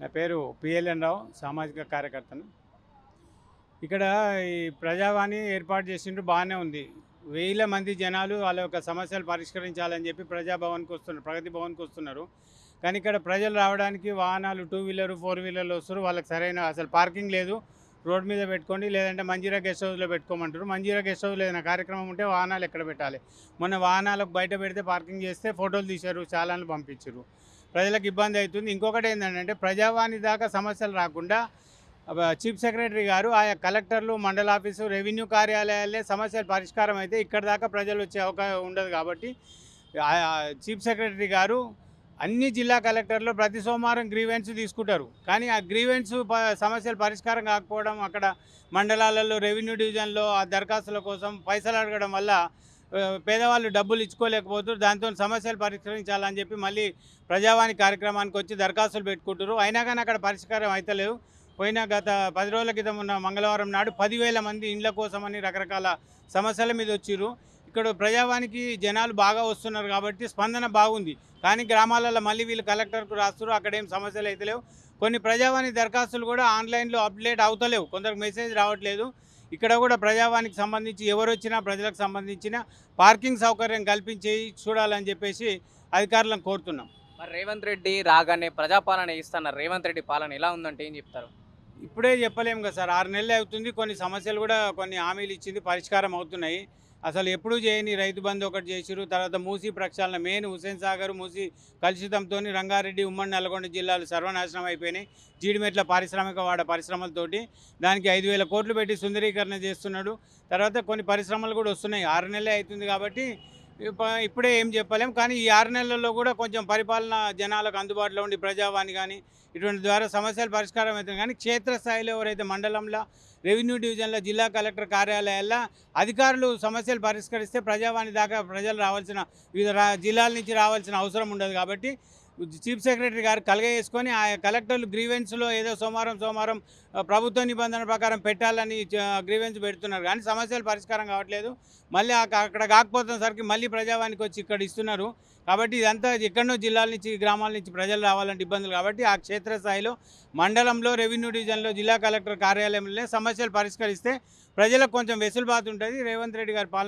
నా పేరు పిఎల్ఎన్ రావు సామాజిక కార్యకర్తను. ఇక్కడ ఈ ప్రజావాణి ఏర్పాటు చేసిండ్రు బాగానే ఉంది. వేల మంది జనాలు వాళ్ళ యొక్క సమస్యలు పరిష్కరించాలని చెప్పి ప్రజాభవన్కి వస్తున్నారు ప్రగతి భవన్కి వస్తున్నారు. కానీ ఇక్కడ ప్రజలు రావడానికి వాహనాలు టూ వీలర్ ఫోర్ వీలర్లు వస్తారు వాళ్ళకి సరైన అసలు పార్కింగ్ లేదు. రోడ్ మీద పెట్టుకోండి లేదంటే మంజీరా గెస్ట్ హౌస్లో పెట్టుకోమంటారు మంజీరా గెస్ట్ హౌస్లో ఏదైనా కార్యక్రమం ఉంటే వాహనాలు ఎక్కడ పెట్టాలి? మొన్న వాహనాలకు బయట పెడితే పార్కింగ్ చేస్తే ఫోటోలు తీశారు చాలాను పంపించారు. ప్రజలకు ఇబ్బంది అవుతుంది. ఇంకొకటి ఏంటంటే ప్రజావాణి దాకా సమస్యలు రాకుండా చీఫ్ సెక్రటరీ గారు ఆయా కలెక్టర్లు మండల ఆఫీసు రెవెన్యూ కార్యాలయాలే సమస్యలు పరిష్కారం అయితే ఇక్కడ దాకా ప్రజలు వచ్చే అవకాశం ఉండదు కాబట్టి చీఫ్ సెక్రటరీ గారు అన్ని జిల్లా కలెక్టర్లు ప్రతి సోమవారం గ్రీవెన్స్ తీసుకుంటారు. కానీ ఆ గ్రీవెన్స్ ప- సమస్యలు పరిష్కారం కాకపోవడం అక్కడ మండలాలలో రెవెన్యూ డివిజన్లో ఆ దరఖాస్తుల కోసం పైసలు అడగడం వల్ల పేదవాళ్ళు డబ్బులు ఇచ్చుకోలేకపోతున్నారు దాంతో సమస్యలు పరిష్కరించాలని చెప్పి మళ్ళీ ప్రజావాణి కార్యక్రమానికి వచ్చి దరఖాస్తులు పెట్టుకుంటారు అయినా కానీ అక్కడ పరిష్కారం అవుతలేవు పోయిన గత పది రోజుల క్రితం ఉన్న మంగళవారం నాడు పదివేల మంది ఇండ్ల కోసమని రకరకాల సమస్యల మీద వచ్చిర్రు. ఇక్కడ ప్రజావానికి జనాలు బాగా వస్తున్నారు కాబట్టి స్పందన బాగుంది. కానీ గ్రామాలలో మళ్ళీ వీళ్ళు కలెక్టర్కు రాస్తారు అక్కడ ఏం సమస్యలు అయితే లేవు. కొన్ని ప్రజావాణి దరఖాస్తులు కూడా ఆన్లైన్లో అప్డేట్ అవుతలేవు. కొందరికి మెసేజ్ రావట్లేదు. ఇక్కడ కూడా ప్రజావానికి సంబంధించి ఎవరు వచ్చినా ప్రజలకు సంబంధించిన పార్కింగ్ సౌకర్యం కల్పించి చూడాలని చెప్పేసి అధికారులను కోరుతున్నాం. మరి రేవంత్ రెడ్డి రాగానే ప్రజాపాలన ఇస్తున్నారు రేవంత్ రెడ్డి పాలన ఎలా ఉందంటే ఏం చెప్తారు? ఇప్పుడే చెప్పలేము కదా సార్ ఆరు నెలలు అవుతుంది కొన్ని సమస్యలు కూడా కొన్ని హామీలు ఇచ్చింది పరిష్కారం అవుతున్నాయి. అసలు ఎప్పుడు చేయని రైతు బంధు ఒకటి చేసిరు తర్వాత మూసీ ప్రక్షాళన మెయిన్ హుసేన్ సాగర్ మూసీ కలుషితంతో రంగారెడ్డి ఉమ్మడి నల్గొండ జిల్లాలు సర్వనాశనం అయిపోయినాయి. జీడిమెట్ల పారిశ్రామిక వాడ పరిశ్రమలతోటి దానికి ఐదు వేల కోట్లు పెట్టి సుందరీకరణ చేస్తున్నాడు. తర్వాత కొన్ని పరిశ్రమలు కూడా వస్తున్నాయి. ఆరు నెలలే అవుతుంది కాబట్టి ఇప్పుడే ఏం చెప్పలేం. కానీ ఈ ఆరు నెలల్లో కూడా కొంచెం పరిపాలన జనాలకు అందుబాటులో ఉండి ప్రజావాణి కానీ ఇటువంటి ద్వారా సమస్యలు పరిష్కారం అవుతుంది కానీ క్షేత్రస్థాయిలో ఎవరైతే మండలంలో రెవెన్యూ డివిజన్లో జిల్లా కలెక్టర్ కార్యాలయాల్లో అధికారులు సమస్యలు పరిష్కరిస్తే ప్రజావాణి దాకా ప్రజలు రావాల్సిన వివిధ జిల్లాల నుంచి రావాల్సిన అవసరం ఉండదు కాబట్టి చీఫ్ సెక్రటరీ గారు కలగేసుకొని ఆ కలెక్టర్లు గ్రీవెన్స్లో ఏదో సోమవారం సోమవారం ప్రభుత్వ నిబంధన ప్రకారం పెట్టాలని గ్రీవెన్స్ పెడుతున్నారు. కానీ సమస్యలు పరిష్కారం కావట్లేదు. మళ్ళీ అక్కడ కాకపోతున్నసరికి మళ్ళీ ప్రజావానికి వచ్చి ఇక్కడ ఇస్తున్నారు. కాబట్టి ఇదంతా ఎక్కడో జిల్లాల నుంచి గ్రామాల నుంచి ప్రజలు రావాలంటే ఇబ్బందులు. కాబట్టి ఆ క్షేత్రస్థాయిలో మండలంలో రెవెన్యూ డివిజన్లో జిల్లా కలెక్టర్ కార్యాలయంలోనే సమస్యలు పరిష్కరిస్తే ప్రజలకు కొంచెం వెసులుబాటు ఉంటుంది. రేవంత్ రెడ్డి గారి పాలన